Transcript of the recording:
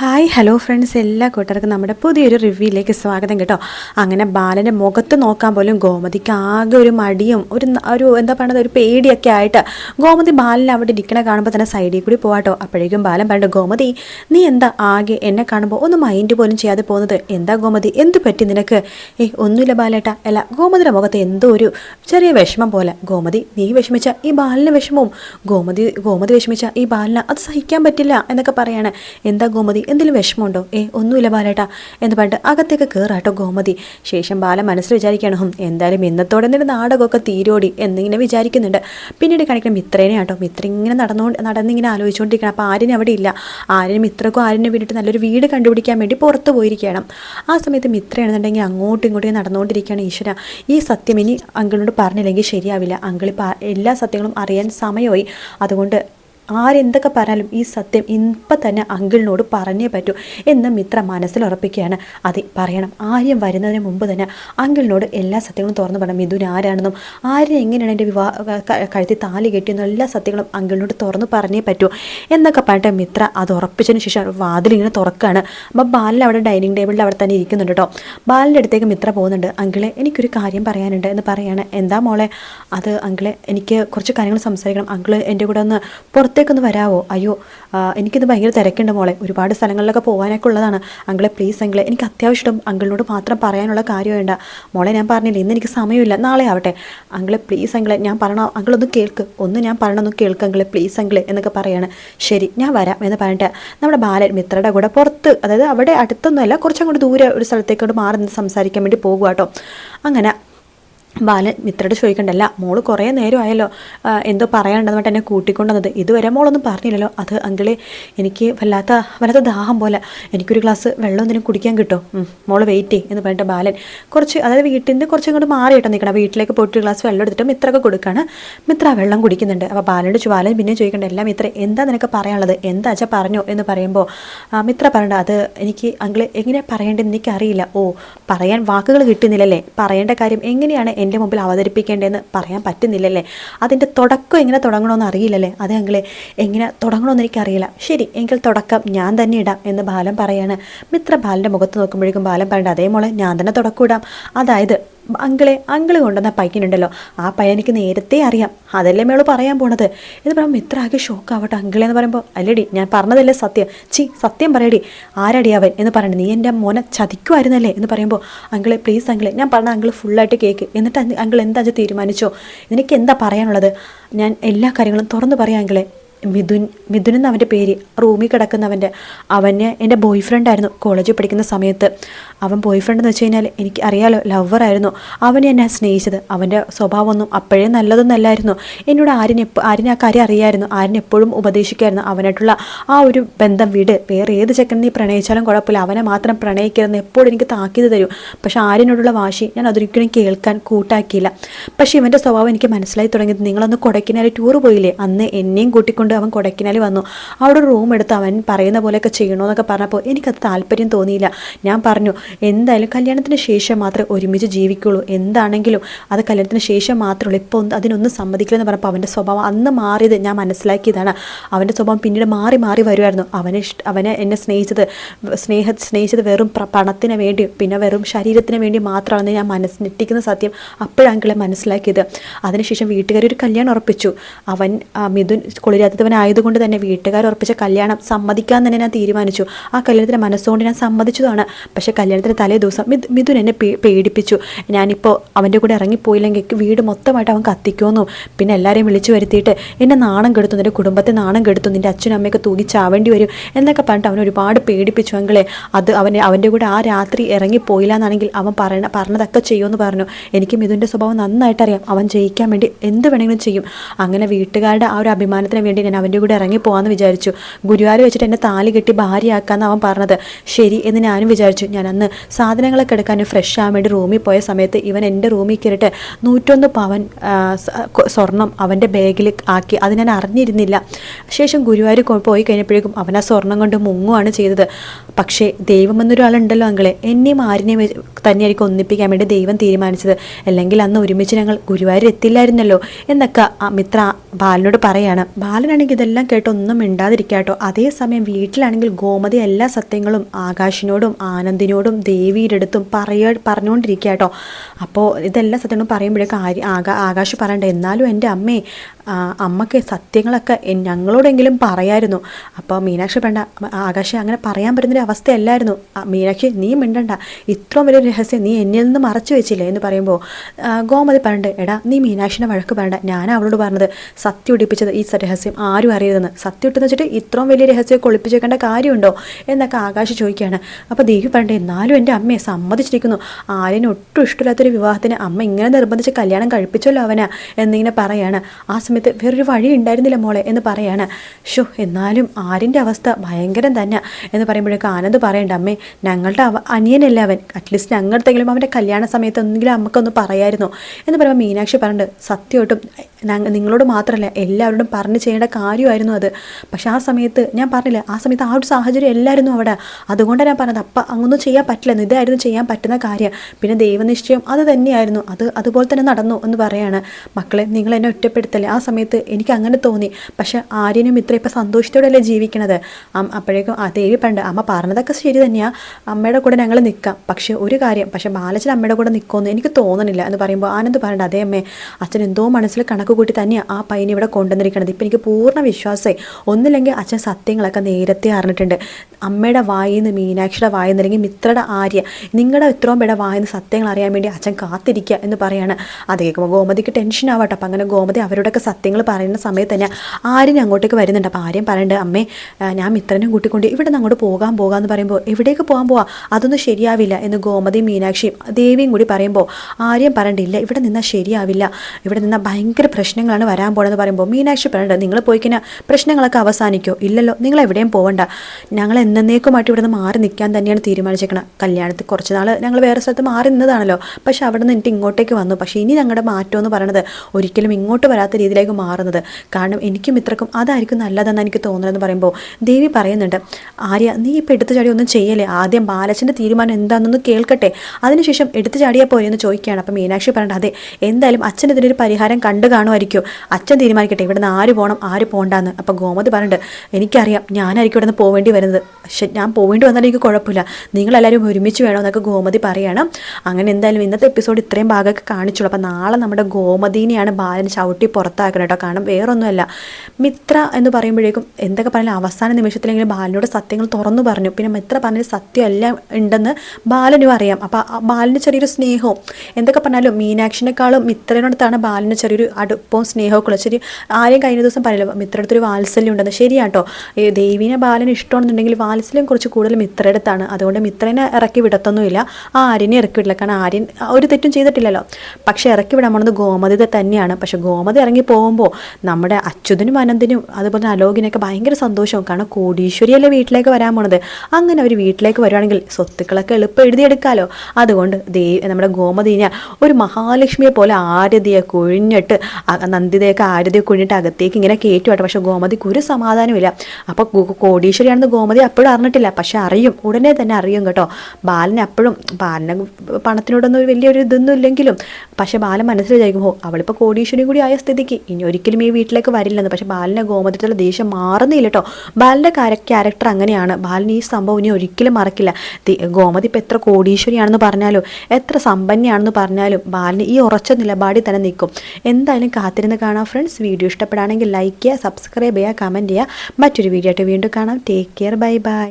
Hi hello friends എല്ലാ കൂട്ടർക്കും നമ്മുടെ പുതിയൊരു റിവ്യൂയിലേക്ക് സ്വാഗതം കേട്ടോ. അങ്ങനെ ബാലന്റെ മുഖത്ത് നോക്കാൻ പോലും ഗോമതിക്ക് ആകെ ഒരു മടിയും ഒരു ഒരു എന്താ പറയുന്നത് ഒരു പേടിയൊക്കെ ആയിട്ട് ഗോമതി ബാലനെ അവിടെ ഇരിക്കണ കാണുമ്പോൾ തന്നെ സൈഡിൽ കൂടി പോവാട്ടോ അപ്പോഴേക്കും ബാലൻ പറഞ്ഞു ഗോമതി നീ എന്താ ആകെ എന്നെ കാണുമ്പോൾ ഒന്ന് മൈൻഡ് പോലും ചെയ്യാതെ പോകുന്നത്? എന്താ ഗോമതി? എന്ത് പറ്റി നിനക്ക്? ഏയ് ഒന്നുമില്ല ബാലേട്ട. അല്ല ഗോമതിയുടെ മുഖത്ത് എന്തോ ഒരു ചെറിയ വിഷമം പോലെ. ഗോമതി നീ വിഷമിച്ച ഈ ബാലിന് വിഷമവും. ഗോമതി ഗോമതി വിഷമിച്ച ഈ ബാലിന് അത് സഹിക്കാൻ പറ്റില്ല എന്നൊക്കെ പറയാണ്. എന്താ ഗോമതി? എന്തെങ്കിലും വിഷമമുണ്ടോ? ഏ ഒന്നുമില്ല ബാലേട്ടാ എന്ന് പറഞ്ഞിട്ട് അകത്തേക്ക് കയറാട്ടോ ഗോമതി. ശേഷം ബാല മനസ്സിൽ വിചാരിക്കണം "ഹും, എന്തായാലും ഇന്നത്തോടെ നിന്റെ നാടകമൊക്കെ തീരോടി എന്നിങ്ങനെ വിചാരിക്കുന്നുണ്ട്. പിന്നീട് കാണിക്കണം മിത്രേനെ ആട്ടോ മിത്ര ഇങ്ങനെ നടന്നുകൊണ്ട് നടന്നിങ്ങനെ ആലോചിച്ചുകൊണ്ടിരിക്കണം. അപ്പോൾ ആരും അവിടെ ഇല്ല. ആര്യനും മിത്രക്കും ആര്യനെ വേണ്ടിയിട്ട് നല്ലൊരു വീട് കണ്ടുപിടിക്കാൻ വേണ്ടി പുറത്ത് പോയിരിക്കണം ആ സമയത്ത് മിത്രയാണെന്നുണ്ടെങ്കിൽ അങ്ങോട്ടും ഇങ്ങോട്ടും നടന്നുകൊണ്ടിരിക്കുകയാണ് ഈശ്വര. ഈ സത്യം ഇനി അങ്കിളിനോട് പറഞ്ഞില്ലെങ്കിൽ ശരിയാവില്ല. അങ്കിളിപ്പോൾ എല്ലാ സത്യങ്ങളും അറിയാൻ സമയമായി. അതുകൊണ്ട് ആരെന്തൊക്കെ പറഞ്ഞാലും ഈ സത്യം ഇപ്പം തന്നെ അങ്കിളിനോട് പറഞ്ഞേ പറ്റൂ എന്ന് മിത്ര മനസ്സിൽ ഉറപ്പിക്കുകയാണ്. അതെ പറയണം. ആര്യം വരുന്നതിന് മുമ്പ് തന്നെ അങ്കിളിനോട് എല്ലാ സത്യങ്ങളും തുറന്നു പറയണം. മിഥുൻ ആരാണെന്നും ആര്യം എങ്ങനെയാണ് എന്റെ വിവാഹ കഴുത്തി താലി കെട്ടിയെന്നും എല്ലാ സത്യങ്ങളും അങ്കിളിനോട് തുറന്നു പറഞ്ഞേ പറ്റൂ എന്നൊക്കെ പറഞ്ഞിട്ട് മിത്ര അത് ഉറപ്പിച്ചതിന് ശേഷം വാതിലിങ്ങനെ തുറക്കുകയാണ്. അപ്പം ബാലൻ അവിടെ ഡൈനിങ് ടേബിളിൽ അവിടെ തന്നെ ഇരിക്കുന്നുണ്ട് കേട്ടോ. ബാലിന്റെ അടുത്തേക്ക് മിത്ര പോകുന്നുണ്ട്. അങ്കിളെ എനിക്കൊരു കാര്യം പറയാനുണ്ട് എന്ന് പറയാണ്. എന്താ മോളെ? അത് അങ്കിളെ എനിക്ക് കുറച്ച് കാര്യങ്ങൾ സംസാരിക്കണം. അങ്കിൾ എന്റെ കൂടെ ഒന്ന് പുറത്തേക്കൊന്ന് വരാവോ? അയ്യോ എനിക്കിത് ഭയങ്കര തിരക്കുണ്ട് മോളെ. ഒരുപാട് സ്ഥലങ്ങളിലൊക്കെ പോകാനൊക്കെ ഉള്ളതാണ്. അങ്കിളെ പ്ലീസ് അങ്കിളെ എനിക്ക് അത്യാവശ്യം അങ്കിളിനോട് മാത്രം പറയാനുള്ള കാര്യം വേണ്ട. മോളെ ഞാൻ പറഞ്ഞില്ല ഇന്ന് എനിക്ക് സമയമില്ല. നാളെ ആവട്ടെ. അങ്കിളെ പ്ലീസ് അങ്കിളെ ഞാൻ പറഞ്ഞ അങ്കിളൊന്ന് കേൾക്ക്. ഒന്ന് ഞാൻ പറയണമെന്ന് കേൾക്ക് അങ്കിളെ പ്ലീസ് അങ്കിളെ എന്നൊക്കെ പറയാണ്. ശരി ഞാൻ വരാം എന്ന് പറഞ്ഞിട്ട് നമ്മുടെ ബാലൻ മിത്രയുടെ കൂടെ പുറത്ത് അതായത് അവിടെ അടുത്തൊന്നുമല്ല കുറച്ചങ്ങോട്ട് ദൂരെ ഒരു സ്ഥലത്തേക്കോട്ട് മാറി നിന്ന് സംസാരിക്കാൻ വേണ്ടി പോകുക കേട്ടോ അങ്ങനെ ബാലൻ മിത്രയോട് ചോദിക്കണ്ടല്ല മോൾ കുറേ നേരമായല്ലോ എന്തോ പറയാനുണ്ടെന്ന് പറഞ്ഞിട്ട് എന്നെ കൂട്ടിക്കൊണ്ടുവന്നത്. ഇതുവരെ മോളൊന്നും പറഞ്ഞില്ലല്ലോ. അത് അങ്കിളെ എനിക്ക് വല്ലാത്ത വല്ലാത്ത ദാഹം പോലെ. എനിക്കൊരു ഗ്ലാസ് വെള്ളം എന്തെങ്കിലും കുടിക്കാൻ കിട്ടും? മോൾ വെയിറ്റ് ചെയ്യും എന്ന് പറഞ്ഞിട്ട് ബാലൻ കുറച്ച് അതായത് വീട്ടിൽ നിന്ന് കുറച്ച് ഇങ്ങോട്ട് മാറി കേട്ടോ നിൽക്കണം വീട്ടിലേക്ക് പോയിട്ട് ഒരു ഗ്ലാസ് വെള്ളം എടുത്തിട്ട് മിത്രക്ക് കൊടുക്കുകയാണ് മിത്ര വെള്ളം കുടിക്കുന്നുണ്ട്. അപ്പോൾ ബാലനോട് ബാലൻ പിന്നെ ചോദിക്കേണ്ട എല്ലാം മിത്ര എന്താ നിനക്ക് പറയാനുള്ളത്? എന്താ അച്ഛാ പറഞ്ഞോ? എന്ന് പറയുമ്പോൾ മിത്ര പറയണ്ട അത് എനിക്ക് അങ്കിളെ എങ്ങനെ പറയേണ്ടതെന്ന് എനിക്കറിയില്ല. ഓ പറയാൻ വാക്കുകൾ കിട്ടുന്നില്ലല്ലേ? പറയേണ്ട കാര്യം എങ്ങനെയാണ് എന്റെ മുമ്പിൽ അവതരിപ്പിക്കേണ്ടതെന്ന് പറയാൻ പറ്റുന്നില്ലല്ലേ? അതിന്റെ തുടക്കം എങ്ങനെ തുടങ്ങണമെന്ന് അറിയില്ലല്ലേ? അത് അങ്കിളെ എങ്ങനെ തുടങ്ങണമെന്ന് എനിക്കറിയില്ല. ശരി എങ്കിൽ തുടക്കം ഞാൻ തന്നെ ഇടാം എന്ന് ബാലൻ പറയാണ്. മിത്ര ബാലന്റെ മുഖത്ത് നോക്കുമ്പോഴേക്കും ബാലൻ പറയേണ്ട അതേ മോളെ ഞാൻ തന്നെ തുടക്കം ഇടാം. അതായത് അങ്കിളെ അങ്കിൾ കൊണ്ടുവന്ന പയ്യനുണ്ടല്ലോ. ആ പയ്യൻ എനിക്ക് നേരത്തെ അറിയാം. അതല്ലേ മേൾ പറയാൻ പോണത്. എന്ന് പറയുമ്പോൾ ഇത്ര ആകെ ഷോക്ക് ആവട്ടെ അങ്കിളെ എന്ന് പറയുമ്പോൾ അല്ലേടി ഞാൻ പറഞ്ഞതല്ലേ സത്യം. ചി സത്യം പറയടി. ആരടി അവൻ എന്ന് പറയണേ? നീ എന്റെ മോനെ ചതിക്കുമായിരുന്നല്ലേ എന്ന് പറയുമ്പോൾ അങ്കിളെ പ്ലീസ് അങ്കിളെ ഞാൻ പറഞ്ഞ അങ്കിൾ ഫുള്ളായിട്ട് കേക്ക്. എന്നിട്ട് അങ്കിൾ എന്താ തീരുമാനിച്ചോ? എനിക്ക് എന്താ പറയാനുള്ളത്? ഞാൻ എല്ലാ കാര്യങ്ങളും തുറന്നു പറയാം അങ്കിളെ. മിഥുൻ മിഥുൻ എന്നവന്റെ പേര് റൂമിൽ കിടക്കുന്നവന്റെ അവന് എന്റെ ബോയ് ഫ്രണ്ടായിരുന്നു കോളേജിൽ പഠിക്കുന്ന സമയത്ത്. അവൻ ബോയ് ഫ്രണ്ട് എന്ന് വെച്ച് കഴിഞ്ഞാൽ എനിക്ക് അറിയാലോ ലവറായിരുന്നു അവനെ എന്നെ സ്നേഹിച്ചത്. അവന്റെ സ്വഭാവമൊന്നും അപ്പോഴേ നല്ലതൊന്നല്ലായിരുന്നു. എന്നോട് ആരിനെ ആരിനെ ആ കാര്യം അറിയായിരുന്നു. ആരിനെ എപ്പോഴും ഉപദേശിക്കായിരുന്നു അവനായിട്ടുള്ള ആ ഒരു ബന്ധം വിട്. വേറെ ഏത് ചെക്കൻ നീ പ്രണയിച്ചാലും കുഴപ്പമില്ല. അവനെ മാത്രം പ്രണയിക്കരുതെന്ന് എപ്പോഴും എനിക്ക് താക്കീത് തരും. പക്ഷേ ആരിനോടുള്ള വാശി ഞാൻ അതൊരിക്കലും കേൾക്കാൻ കൂട്ടാക്കിയില്ല. പക്ഷേ ഇവന്റെ സ്വഭാവം എനിക്ക് മനസ്സിലായി തുടങ്ങിയത്. നിങ്ങളൊന്ന് കൊടക്കിനാൽ ടൂർ പോയില്ലേ? അന്ന് എന്നെയും കൂട്ടിക്കൊണ്ട് അവൻ കൊടക്കിനാൽ വന്നു. അവിടെ റൂം എടുത്ത് അവൻ പറയുന്ന പോലെയൊക്കെ ചെയ്യണമെന്നൊക്കെ പറഞ്ഞപ്പോൾ എനിക്കത് താല്പര്യം തോന്നിയില്ല. ഞാൻ പറഞ്ഞു എന്തായാലും കല്യാണത്തിന് ശേഷം മാത്രമേ ഒരുമിച്ച് ജീവിക്കുള്ളൂ. എന്താണെങ്കിലും അത് കല്യാണത്തിന് ശേഷം മാത്രമേ ഉള്ളൂ. ഇപ്പോൾ അതിനൊന്നും സമ്മതിക്കില്ലെന്ന് പറഞ്ഞപ്പോൾ അവന്റെ സ്വഭാവം അന്ന് മാറിയത് ഞാൻ മനസ്സിലാക്കിയതാണ്. അവന്റെ സ്വഭാവം പിന്നീട് മാറി മാറി വരുമായിരുന്നു അവനെ അവനെ എന്നെ സ്നേഹിച്ചത് സ്നേഹ സ്നേഹിച്ചത് വെറും പണത്തിന് വേണ്ടി പിന്നെ വെറും ശരീരത്തിന് വേണ്ടി മാത്രമാണെന്ന് ഞാൻ മനസ്സ് ഞെട്ടിക്കുന്ന സത്യം അപ്പോഴാങ്കിളെ മനസ്സിലാക്കിയത്. അതിനുശേഷം വീട്ടുകാർ ഒരു കല്യാണം ഉറപ്പിച്ചു. അവൻ മിഥുൻ മിഥുൻ കൊളിരാത്തവനായതുകൊണ്ട് തന്നെ വീട്ടുകാർ ഉറപ്പിച്ച കല്യാണം സമ്മതിക്കാൻ തന്നെ ഞാൻ തീരുമാനിച്ചു. ആ കല്യാണത്തിന് മനസ്സുകൊണ്ട് ഞാൻ സമ്മതിച്ചതാണ്. പക്ഷേ കല്യാണത്തിന് തലേ ദിവസം മിഥു മിഥുൻ എന്നെ പേടിപ്പിച്ചു. ഞാനിപ്പോൾ അവന്റെ കൂടെ ഇറങ്ങിപ്പോയില്ലെങ്കിൽ വീട് മൊത്തമായിട്ട് അവൻ കത്തിക്കുമെന്നു പിന്നെ എല്ലാവരെയും വിളിച്ചു വരുത്തിയിട്ട് എന്നെ നാണം കെടുത്തു നിന്റെ കുടുംബത്തെ നാണം കെടുത്തു നിന്റെ അച്ഛനും അമ്മയൊക്കെ തൂങ്ങി ചാവേണ്ടി വരും എന്നൊക്കെ പറഞ്ഞിട്ട് അവൻ ഒരുപാട് പേടിപ്പിച്ചു എങ്കിലേ അത് അവനെ അവന്റെ കൂടെ ആ രാത്രി ഇറങ്ങിപ്പോയില്ല എന്നാണെങ്കിൽ അവൻ പറയണ പറഞ്ഞതൊക്കെ ചെയ്യുമെന്ന് പറഞ്ഞു. എനിക്ക് മിഥുന്റെ സ്വഭാവം നന്നായിട്ട് അറിയാം അവൻ ജയിക്കാൻ വേണ്ടി എന്ത് വേണമെങ്കിലും ചെയ്യും. അങ്ങനെ വീട്ടുകാരുടെ ആ ഒരു അഭിമാനത്തിന് വേണ്ടി ഞാൻ അവന്റെ കൂടെ ഇറങ്ങി പോകാമെന്ന് വിചാരിച്ചു. ഗുരുവായൂർ വെച്ചിട്ട് എന്നെ താലി കെട്ടി ഭാര്യയാക്കാമെന്ന് അവൻ പറഞ്ഞത്. ശരി എന്ന് ഞാനും വിചാരിച്ചു. ഞാൻ അന്ന് സാധനങ്ങളൊക്കെ എടുക്കാൻ ഫ്രഷ് ആവാൻ വേണ്ടി റൂമിൽ പോയ സമയത്ത് ഇവൻ എന്റെ റൂമിൽ കയറിയിട്ട് നൂറ്റൊന്ന് പവൻ സ്വർണം അവന്റെ ബാഗിൽ ആക്കി. അത് ഞാൻ അറിഞ്ഞിരുന്നില്ല. ശേഷം ഗുരുവായൂർ പോയി കഴിഞ്ഞപ്പോഴേക്കും അവൻ ആ സ്വർണം കൊണ്ട് മുങ്ങുവാണ് ചെയ്തത്. പക്ഷേ ദൈവം എന്നൊരാളുണ്ടല്ലോ അങ്ങളെ എന്നെയും ആരിനെയും തന്നെയായിരിക്കും ഒന്നിപ്പിക്കാൻ വേണ്ടി ദൈവം തീരുമാനിച്ചത്. അല്ലെങ്കിൽ അന്ന് ഒരുമിച്ച് ഞങ്ങൾ ഗുരുവായൂർ എത്തില്ലായിരുന്നല്ലോ എന്നൊക്കെ മിത്ര ബാലനോട് പറയാണ്. ബാലനാണ് ബാലനാണെങ്കിൽ ഇതെല്ലാം കേട്ടൊന്നും മിണ്ടാതിരിക്കാട്ടോ അതേസമയം വീട്ടിലാണെങ്കിൽ ഗോമതി എല്ലാ സത്യങ്ങളും ആകാശിനോടും ആനന്ദിനോടും ദേവിയുടെ അടുത്തും പറയ പറഞ്ഞുകൊണ്ടിരിക്കുക കേട്ടോ. അപ്പോൾ ഇതെല്ലാം സത്യങ്ങളും പറയുമ്പോഴേക്കും ആര് ആകാ ആകാശ് പറയണ്ട എന്നാലും എന്റെ അമ്മേ അമ്മയ്ക്ക് സത്യങ്ങളൊക്കെ ഞങ്ങളോടെങ്കിലും പറയായിരുന്നു. അപ്പോൾ മീനാക്ഷി വേണ്ട ആകാശം അങ്ങനെ പറയാൻ പറ്റുന്നൊരു അവസ്ഥയല്ലായിരുന്നു. മീനാക്ഷി നീ മിണ്ടണ്ട. ഇത്രയും വലിയ രഹസ്യം നീ എന്നിൽ നിന്ന് മറച്ചു വെച്ചില്ലേ എന്ന് പറയുമ്പോൾ ഗോമതി പറഞ്ഞിട്ട് എടാ നീ മീനാക്ഷിനെ വഴക്ക് പറയണ്ട. ഞാൻ അവളോട് പറഞ്ഞത്. സത്യം ഒടിപ്പിച്ചത് ഈ രഹസ്യം ആരും അറിയരുതെന്ന്. സത്യം ഇട്ടെന്ന് വെച്ചിട്ട് ഇത്രയും വലിയ രഹസ്യം ഒളിപ്പിച്ചേക്കേണ്ട കാര്യമുണ്ടോ? എന്നൊക്കെ ആകാശ് ചോദിക്കുകയാണ്. അപ്പോൾ ദേവി പറഞ്ഞിട്ട് എന്നാലും എന്റെ അമ്മയെ സമ്മതിച്ചിരിക്കുന്നു. ആര്യന് ഒട്ടും ഇഷ്ടമില്ലാത്തൊരു വിവാഹത്തിന് അമ്മ ഇങ്ങനെ നിർബന്ധിച്ച് കല്യാണം കഴിപ്പിച്ചല്ലോ അവനാ എന്നിങ്ങനെ പറയാണ്. ആ സമയത്ത് വേറൊരു വഴി ഉണ്ടായിരുന്നില്ല മോളെ എന്ന് പറയാണ്. ഷോ എന്നാലും ആരിന്റെ അവസ്ഥ ഭയങ്കരം തന്നെ എന്ന് പറയുമ്പോഴേക്ക് ആനന്ദ് പറയണ്ട അമ്മേ ഞങ്ങളുടെ അവ അനിയനല്ല അവൻ. അറ്റ്ലീസ്റ്റ് ഞങ്ങളടുത്തെങ്കിലും അവന്റെ കല്യാണ സമയത്ത് എന്തെങ്കിലും അമ്മക്കൊന്ന് പറയായിരുന്നു. എന്ന് പറയുമ്പോൾ മീനാക്ഷി പറഞ്ഞിട്ട് സത്യമായിട്ടും നിങ്ങളോട് മാത്രമല്ല എല്ലാവരോടും പറഞ്ഞു ചെയ്യേണ്ട കാര്യമായിരുന്നു അത്. പക്ഷേ ആ സമയത്ത് ഞാൻ പറഞ്ഞില്ല ആ സമയത്ത് ആ ഒരു സാഹചര്യം എല്ലായിരുന്നു അവിടെ. അതുകൊണ്ട് ഞാൻ പറഞ്ഞത് അപ്പം അങ്ങൊന്നും ചെയ്യാൻ പറ്റില്ല ഇതായിരുന്നു ചെയ്യാൻ പറ്റുന്ന കാര്യം. പിന്നെ ദൈവനിശ്ചയം അത് തന്നെയായിരുന്നു അത് അതുപോലെ തന്നെ നടന്നു എന്ന് പറയാണ്. മക്കളെ നിങ്ങൾ എന്നെ ഒറ്റപ്പെടുത്തല്ലേ ആ സമയത്ത് എനിക്ക് അങ്ങനെ തോന്നി. പക്ഷെ ആര്യനും ഇത്ര ഇപ്പം സന്തോഷത്തോടെയല്ലേ ജീവിക്കണത്? അപ്പോഴേക്കും ആ ദേവി പണ്ട് അമ്മ പറഞ്ഞതൊക്കെ ശരി തന്നെയാണ് അമ്മയുടെ കൂടെ ഞങ്ങൾ നിൽക്കാം പക്ഷെ ഒരു കാര്യം പക്ഷെ ബാലച്ചൻ അമ്മയുടെ കൂടെ നിൽക്കുമെന്ന് എനിക്ക് തോന്നുന്നില്ല എന്ന് പറയുമ്പോൾ ആനന്ദ് പറയണ്ട അതേ അമ്മേ അച്ഛൻ എന്തോ മനസ്സിൽ കണക്ക് കൂട്ടി തന്നെയാണ് ആ പയ്യനെ ഇവിടെ കൊണ്ടുവന്നിരിക്കണത്. ഇപ്പം എനിക്ക് പൂർണ വിശ്വാസമായി. ഒന്നില്ലെങ്കിൽ അച്ഛൻ സത്യങ്ങളൊക്കെ നേരത്തെ അറിഞ്ഞിട്ടുണ്ട്. അമ്മയുടെ വായിൽ നിന്ന് മീനാക്ഷിയുടെ വായിൽ നിന്ന് അല്ലെങ്കിൽ മിത്രയുടെ ആര്യ നിങ്ങളുടെ ഇത്രയും പേടെ വായിൽ നിന്ന് സത്യങ്ങൾ അറിയാൻ വേണ്ടി അച്ഛൻ കാത്തിരിക്കുക എന്ന് പറയാണ്. അത് കേൾക്കുമ്പോൾ ഗോമതിക്ക് ടെൻഷൻ ആവട്ടെ. അപ്പം അങ്ങനെ ഗോമതി അവരോടൊക്കെ സത്യങ്ങൾ പറയുന്ന സമയത്ത് തന്നെ ആര്യൻ അങ്ങോട്ടേക്ക് വരുന്നുണ്ട്. അപ്പോൾ ആര്യം പറയുന്നുണ്ട് അമ്മേ ഞാൻ മിത്രനും കൂട്ടിക്കൊണ്ട് ഇവിടെ നിന്ന് അങ്ങോട്ട് പോകാൻ പോകാമെന്ന് പറയുമ്പോൾ എവിടേക്ക് പോകാൻ പോവാ? അതൊന്നും ശരിയാവില്ല. എന്ന് ഗോമതിയും മീനാക്ഷിയും ദേവിയും കൂടി പറയുമ്പോൾ ആര്യം പറയണ്ടില്ല ഇവിടെ നിന്നാൽ ശരിയാവില്ല. ഇവിടെ നിന്നാൽ ഭയങ്കര പ്രശ്നങ്ങളാണ് വരാൻ പോകണമെന്ന് പറയുമ്പോൾ മീനാക്ഷി പറയണ്ട നിങ്ങൾ പോയി കഴിഞ്ഞാൽ പ്രശ്നങ്ങളൊക്കെ അവസാനിക്കോ? ഇല്ലല്ലോ നിങ്ങൾ എവിടെയും പോകണ്ട ഞങ്ങൾ എന്നേക്കുമായിട്ട് ഇവിടെ നിന്ന് മാറി നിൽക്കാൻ തന്നെയാണ് തീരുമാനിച്ചേക്കണം. കല്യാണത്തിൽ കുറച്ച് നാൾ ഞങ്ങൾ വേറെ സ്ഥലത്ത് മാറി നിന്നതാണല്ലോ. പക്ഷേ അവിടെ നിന്ന് എനിക്ക് ഇങ്ങോട്ടേക്ക് വന്നു. പക്ഷേ ഇനി ഞങ്ങളുടെ മാറ്റം എന്ന് പറയുന്നത് ഒരിക്കലും ഇങ്ങോട്ട് വരാത്ത രീതിയിലേക്ക് മാറുന്നത്. കാരണം എനിക്കും ഇത്രക്കും അതായിരിക്കും നല്ലതെന്ന് എനിക്ക് തോന്നുന്നതെന്ന് പറയുമ്പോൾ ദേവി പറയുന്നുണ്ട് ആര്യ നീ ഇപ്പോൾ എടുത്തു ചാടി ഒന്നും ചെയ്യല്ലേ? ആദ്യം ബാലച്ചന്റെ തീരുമാനം എന്താണെന്നൊന്ന് കേൾക്കട്ടെ. അതിനുശേഷം എടുത്തു ചാടിയാൽ പോരെ എന്ന് ചോദിക്കുകയാണ്. അപ്പം മീനാക്ഷി പറഞ്ഞിട്ട് അതെ എന്തായാലും അച്ഛൻ ഇതിനൊരു പരിഹാരം കണ്ടു കാണുമായിരിക്കും. അച്ഛൻ തീരുമാനിക്കട്ടെ ഇവിടെ നിന്ന് ആര് പോകണം ആര് പോകണ്ടെന്ന് അപ്പം ഗോമതി പറഞ്ഞിട്ട് എനിക്കറിയാം ഞാനായിരിക്കും ഇവിടെ നിന്ന് പോവേണ്ടി വരുന്നത്. പക്ഷെ ഞാൻ പോവേണ്ടി വന്നാൽ എനിക്ക് കുഴപ്പമില്ല. നിങ്ങളെല്ലാവരും ഒരുമിച്ച് വേണമെന്നൊക്കെ ഗോമതി പറയണം. അങ്ങനെ എന്തായാലും ഇന്നത്തെ എപ്പിസോഡ് ഇത്രയും ഭാഗമൊക്കെ കാണിച്ചുള്ളൂ. അപ്പം നാളെ നമ്മുടെ ഗോമതിനെയാണ് ബാലൻ ചവിട്ടി പുറത്താക്കണം കേട്ടോ. കാരണം വേറൊന്നുമല്ല. മിത്ര എന്ന് പറയുമ്പോഴേക്കും എന്തൊക്കെ പറഞ്ഞാലും അവസാന നിമിഷത്തിലെങ്കിലും ബാലനോട് സത്യങ്ങൾ തുറന്നു പറഞ്ഞു. പിന്നെ മിത്ര പറഞ്ഞ സത്യം എല്ലാം ഉണ്ടെന്ന് ബാലനും അറിയാം. അപ്പോൾ ബാലിന് ചെറിയൊരു സ്നേഹവും. എന്തൊക്കെ പറഞ്ഞാലും മീനാക്ഷിനേക്കാളും മിത്രനോടത്താണ് ബാലിന് ചെറിയൊരു അടുപ്പവും സ്നേഹവും ഉള്ളത്. ശരി ആരെയും കഴിഞ്ഞ ദിവസം പറയല്ലോ. മിത്രടുത്തൊരു വാത്സല്യം ഉണ്ടെന്ന്. ശരിയാട്ടോ ഈ ദേവീനെ ബാലന് ഇഷ്ടമാണെന്നുണ്ടെങ്കിൽ വാത്സല്യം കുറച്ച് കൂടുതൽ മിത്രയുടെ അടുത്താണ്. അതുകൊണ്ട് മിത്രനെ ഇറക്കി വിടത്തൊന്നുമില്ല. ആ ആര്യനെ ഇറക്കി വിടില്ല. കാരണം ആര്യൻ ഒരു തെറ്റും ചെയ്തിട്ടില്ലല്ലോ. പക്ഷേ ഇറക്കി വിടാൻ പോണത് ഗോമതി തന്നെയാണ്. പക്ഷെ ഗോമതി ഇറങ്ങി പോകുമ്പോൾ നമ്മുടെ അച്യുതനും അനന്തിനും അതുപോലെ തന്നെ അലോകിനൊക്കെ ഭയങ്കര സന്തോഷവും കാരണം കോടീശ്വരിയല്ലേ വീട്ടിലേക്ക് വരാൻ പോണത്? അങ്ങനെ അവർ വീട്ടിലേക്ക് വരുവാണെങ്കിൽ സ്വത്തുക്കളൊക്കെ എളുപ്പം എഴുതിയെടുക്കാമല്ലോ അതുകൊണ്ട് ദേ നമ്മുടെ ഗോമതിനെ ഒരു മഹാലക്ഷ്മിയെ പോലെ ആരതിയെ കൊഴിഞ്ഞിട്ട് നന്ദിതയൊക്കെ ആരതിയെ കുഴിഞ്ഞിട്ട് അകത്തേക്ക് ഇങ്ങനെ കയറ്റുവാട്ടെ. പക്ഷെ ഗോമതിക്ക് ഒരു സമാധാനമില്ല അപ്പോൾ കോടീശ്വരിയാണെന്ന് ഗോമതി അപ്പോഴും അറിഞ്ഞിട്ടില്ല. പക്ഷെ അറിയും. ഉടനെ തന്നെ അറിയും കേട്ടോ. ബാലൻ അപ്പോഴും ബാലന് പണത്തിനോടൊന്നും ഒരു വലിയൊരു ഇതൊന്നും ഇല്ലെങ്കിലും പക്ഷെ ബാലൻ മനസ്സിൽ വിചാരിക്കും ഓ അവളിപ്പോൾ കോടീശ്വരി കൂടി ആയ സ്ഥിതിക്ക്. ഇനി ഒരിക്കലും ഈ വീട്ടിലേക്ക് വരില്ലെന്ന്. പക്ഷെ ബാലിനെ ഗോമതിട്ടുള്ള ദേഷ്യം മാറുന്നില്ല കേട്ടോ. ബാലിന്റെ ക്യാരക്ടർ അങ്ങനെയാണ്. ബാലിന് ഈ സംഭവം ഇനി ഒരിക്കലും മറക്കില്ല. ഗോമതി ഇപ്പം എത്ര കോടീശ്വരിയാണെന്ന് പറഞ്ഞാലും എത്ര സമ്പന്നയാണെന്ന് പറഞ്ഞാലും ബാലിന് ഈ ഉറച്ച നിലപാടിൽ തന്നെ നിൽക്കും. എന്തായാലും കാത്തിരുന്ന് കാണാം ഫ്രണ്ട്സ്. വീഡിയോ ഇഷ്ടപ്പെടുകയാണെങ്കിൽ ലൈക്ക് ചെയ്യുക സബ്സ്ക്രൈബ് ചെയ്യുക കമന്റ് ചെയ്യുക. മറ്റൊരു വീഡിയോ ആയിട്ട് വീണ്ടും കാണാം. Take care bye bye